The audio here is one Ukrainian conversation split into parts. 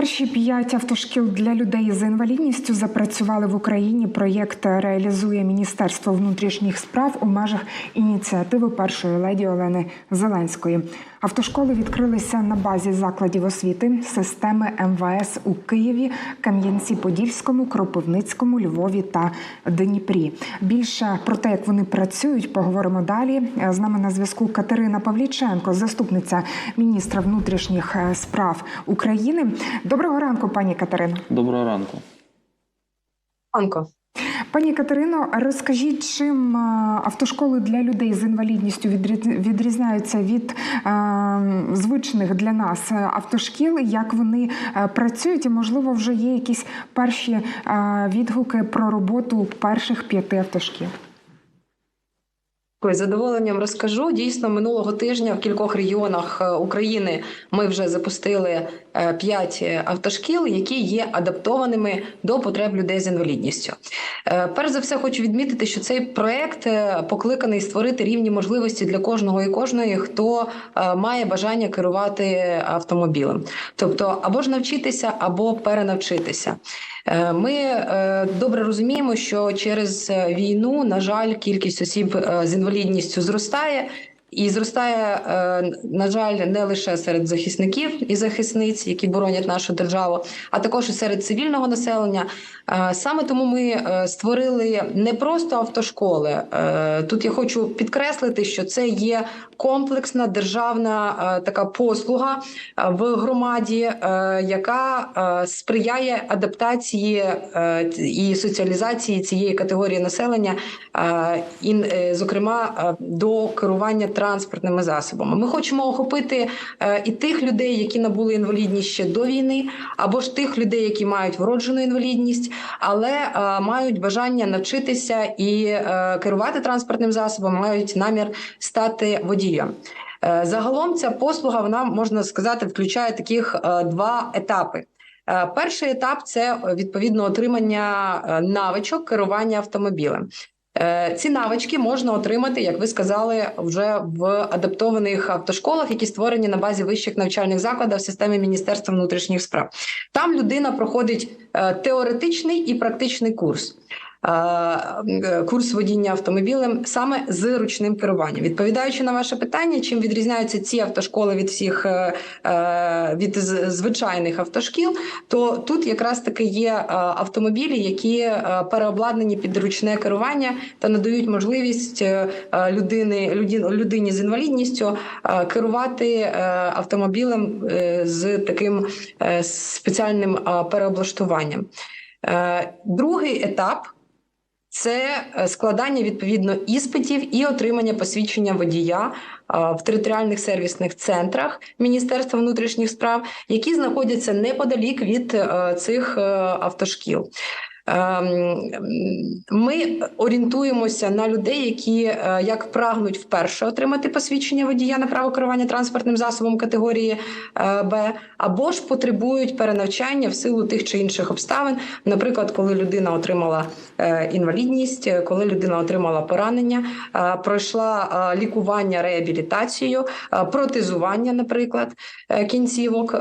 Перші п'ять автошкіл для людей з інвалідністю запрацювали в Україні. Проєкт реалізує Міністерство внутрішніх справ у межах ініціативи першої леді Олени Зеленської. Автошколи відкрилися на базі закладів освіти системи МВС у Києві, Кам'янці-Подільському, Кропивницькому, Львові та Дніпрі. Більше про те, як вони працюють, поговоримо далі. З нами на зв'язку Катерина Павліченко, заступниця міністра внутрішніх справ України. Доброго ранку, пані Катерино. Доброго ранку. Анко. Пані Катерино, розкажіть, чим е, автошколи для людей з інвалідністю відрі- відрізняються від е, звичних для нас автошкіл, як вони е, працюють, і можливо вже є якісь перші е, відгуки про роботу перших п'яти автошкіл. З задоволенням розкажу. Дійсно, минулого тижня в кількох регіонах е, України ми вже запустили е, п'ять автошкіл, які є адаптованими до потреб людей з інвалідністю. Е, Перш за все, хочу відмітити, що цей проект покликаний створити рівні можливості для кожного і кожної, хто має бажання керувати автомобілем, тобто або ж навчитися, або перенавчитися. Ми добре розуміємо, що через війну, на жаль, кількість осіб з інвалідністю зростає. І зростає, е, на жаль, не лише серед захисників і захисниць, які боронять нашу державу, а також і серед цивільного населення. Е, Саме тому ми е, створили не просто автошколи. Тут я хочу підкреслити, що це є комплексна державна така послуга в громаді, яка сприяє адаптації і соціалізації цієї категорії населення, і, зокрема, до керування транспортними засобами. Ми хочемо охопити е, і тих людей, які набули інвалідність ще до війни, або ж тих людей, які мають вроджену інвалідність, але е, мають бажання навчитися і е, керувати транспортним засобом, мають намір стати водієм. Загалом ця послуга вона можна сказати включає таких два етапи. Перший етап це відповідно отримання навичок керування автомобілем. Е, Ці навички можна отримати, як ви сказали, вже в адаптованих автошколах, які створені на базі вищих навчальних закладів в системі Міністерства внутрішніх справ. Там людина проходить е, теоретичний і практичний курс. Е, Курс водіння автомобілем саме з ручним керуванням. Відповідаючи на ваше питання, чим відрізняються ці автошколи від всіх е, е, від звичайних автошкіл, то тут якраз таки є автомобілі, які переобладнані під ручне керування та надають можливість людини людині з інвалідністю керувати автомобілем з таким спеціальним переоблаштуванням. Другий етап. Це е, складання відповідно іспитів і отримання посвідчення водія е, в територіальних сервісних центрах Міністерства внутрішніх справ, які знаходяться неподалік від е, цих автошкіл. Ем, Ми орієнтуємося на людей, які е, як прагнуть вперше отримати посвідчення водія на право керування транспортним засобом категорії е, Б, або ж потребують перенавчання в силу тих чи інших обставин. Наприклад, коли людина отримала е, інвалідність, коли людина отримала поранення, пройшла лікування, реабілітацію, протезування, наприклад, кінцівок,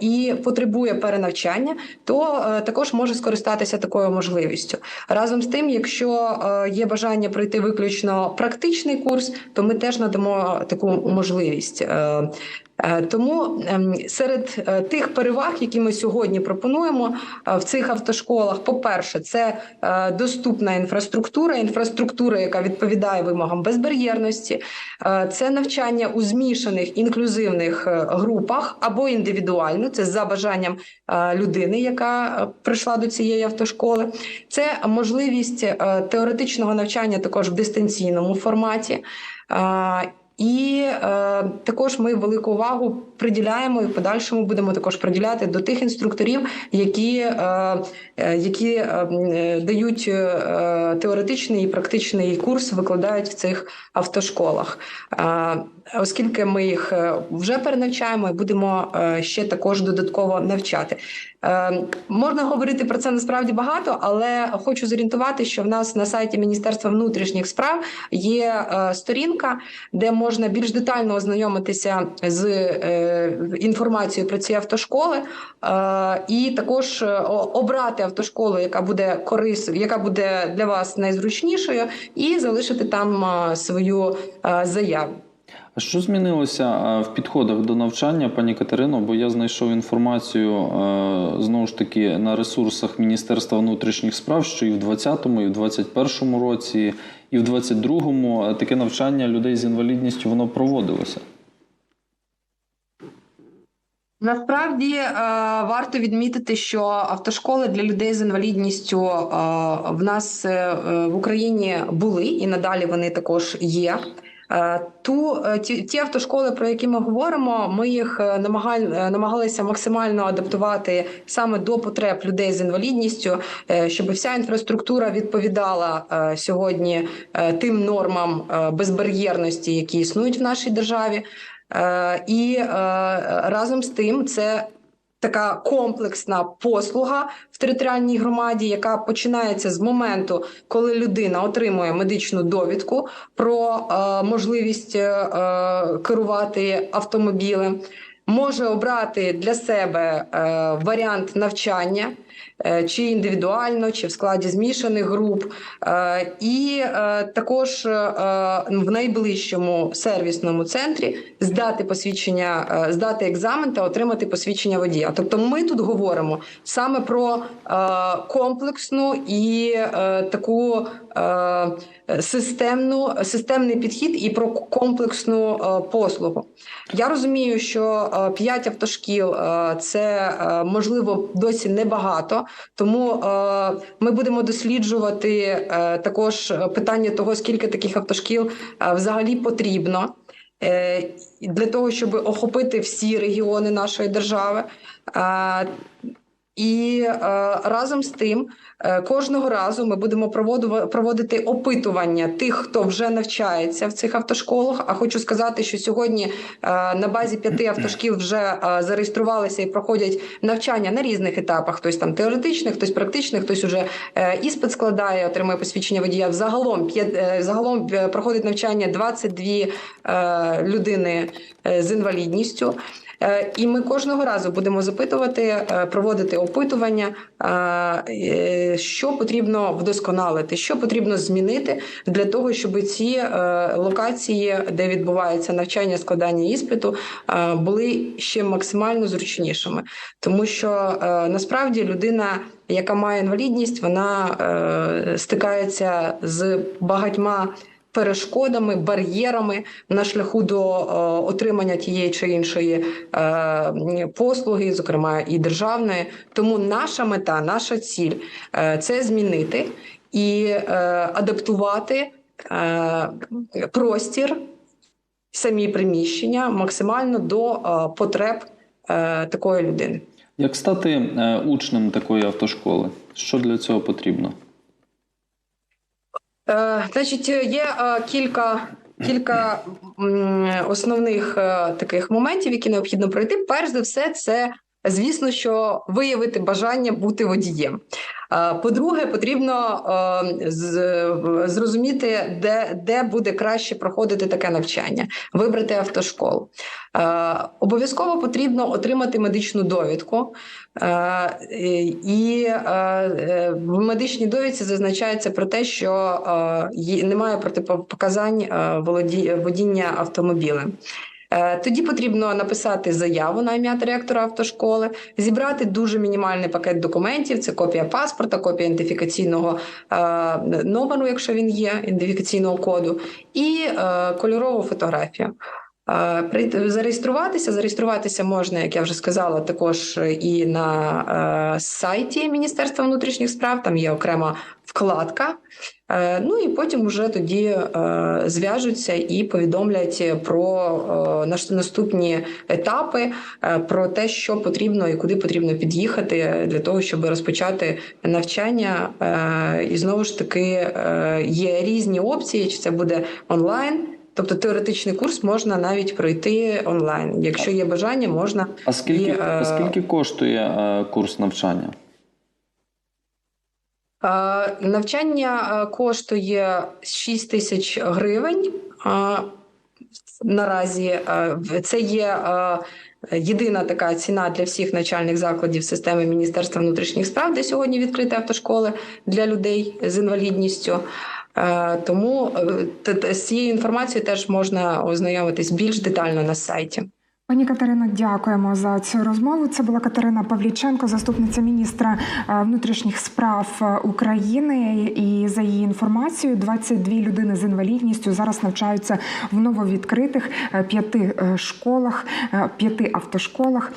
і потребує перенавчання, то також може скористатися такою можливістю. Разом з тим, якщо е, є бажання пройти виключно практичний курс, то ми теж надамо таку можливість. Е, Тому ем, серед е, тих переваг, які ми сьогодні пропонуємо е, в цих автошколах, по-перше, це е, доступна інфраструктура, інфраструктура, яка відповідає вимогам безбар'єрності, це навчання у змішаних інклюзивних групах або індивідуально, це за бажанням людини, яка прийшла до цієї автошколи. Це можливість теоретичного навчання також в дистанційному форматі. І е, також ми велику увагу приділяємо і в подальшому будемо також приділяти до тих інструкторів, які, е, е, які е, дають теоретичний і практичний курс, викладають в цих автошколах. Оскільки ми їх вже перенавчаємо і будемо ще також додатково навчати. Можна говорити про це насправді багато, але хочу зорієнтувати, що в нас на сайті Міністерства внутрішніх справ є сторінка, де можна більш детально ознайомитися з інформацію про ці автошколи, е, і також е, обрати автошколу, яка буде корис, яка буде для вас найзручнішою, і залишити там е, свою е, заяву. Що змінилося е, в підходах до навчання, пані Катерино? Бо я знайшов інформацію е, знову ж таки на ресурсах Міністерства внутрішніх справ, що і в 20-му, і в 21-му році, і в 22-му е, таке навчання людей з інвалідністю воно проводилося. Насправді е, варто відмітити, що автошколи для людей з інвалідністю е, в нас е, в Україні були і надалі вони також є. Ту ті, ті автошколи, про які ми говоримо, ми їх намагаль, намагалися максимально адаптувати саме до потреб людей з інвалідністю, щоб вся інфраструктура відповідала сьогодні тим нормам безбар'єрності, які існують в нашій державі. Е, І е, разом з тим це така комплексна послуга в територіальній громаді, яка починається з моменту, коли людина отримує медичну довідку про е, можливість керувати автомобілем, може обрати для себе е, варіант навчання. е, Чи індивідуально, чи в складі змішаних груп, Е, і також в найближчому сервісному центрі здати посвідчення, здати екзамен та отримати посвідчення водія. Тобто, ми тут говоримо саме про комплексну і таку системну системний підхід і про комплексну послугу. Я розумію, що 5 автошкіл е, це е, можливо досі небагато, тому е, ми будемо досліджувати е, також питання того, скільки таких автошкіл е, взагалі потрібно. е, Для того щоб охопити всі регіони нашої держави, Е, і е, разом з тим, е, кожного разу ми будемо проводити опитування тих, хто вже навчається в цих автошколах. А хочу сказати, що сьогодні е, на базі п'яти автошкіл вже е, зареєструвалися і проходять навчання на різних етапах. Хтось там теоретичних, хтось практичних, хтось уже е, іспит складає, отримує посвідчення водія. Загалом п'ят- е, загалом е, проходить навчання 22 е, людини е, з інвалідністю. Е, І ми кожного разу будемо запитувати, е, проводити опитування, е, що потрібно вдосконалити, що потрібно змінити для того, щоб ці локації, де відбувається навчання, складання іспиту, були ще максимально зручнішими, тому що насправді людина. Яка має інвалідність, вона стикається з багатьма перешкодами, бар'єрами на шляху до е, отримання тієї чи іншої е, послуги, зокрема і державної. Тому наша мета, наша ціль е, це змінити і адаптувати простір, самі приміщення максимально до потреб такої людини. Як стати учнем такої автошколи? Що для цього потрібно? Е, Значить, є е, кілька, кілька основних е, таких моментів, які необхідно пройти. Перш за все, це звісно, що виявити бажання бути водієм. Е, По-друге, потрібно е, зрозуміти, де, де буде краще проходити таке навчання, вибрати автошколу. Е, Обов'язково потрібно отримати медичну довідку. І в медичній довідці зазначається про те, що немає протипоказань володі- водіння автомобілем. Е, Тоді потрібно написати заяву на ім'я директора автошколи, зібрати дуже мінімальний пакет документів: це копія паспорта, копія ідентифікаційного е, номеру, якщо він є, ідентифікаційного коду, і е, кольорову фотографію. Зареєструватися. Зареєструватися можна, як я вже сказала, також і на е, сайті Міністерства внутрішніх справ. Там є окрема вкладка. Е, Ну і потім вже тоді е, зв'яжуться і повідомлять про наступні етапи, про те, що потрібно і куди потрібно під'їхати для того, щоб розпочати навчання. І знову ж таки є різні опції, чи це буде онлайн. Тобто теоретичний курс можна навіть пройти онлайн. Якщо є бажання, можна А скільки, І, е, а скільки коштує е, курс навчання? Е, Навчання коштує 6 тисяч гривень. Наразі це є єдина така ціна для всіх навчальних закладів системи Міністерства внутрішніх справ, де сьогодні відкриті автошколи для людей з інвалідністю. Е, Тому е, з цією інформацією теж можна ознайомитись більш детально на сайті. Пані Катерино, дякуємо за цю розмову. Це була Катерина Павліченко, заступниця міністра е, внутрішніх справ України. І за її інформацією, 22 людини з інвалідністю зараз навчаються в нововідкритих п'яти школах, п'яти автошколах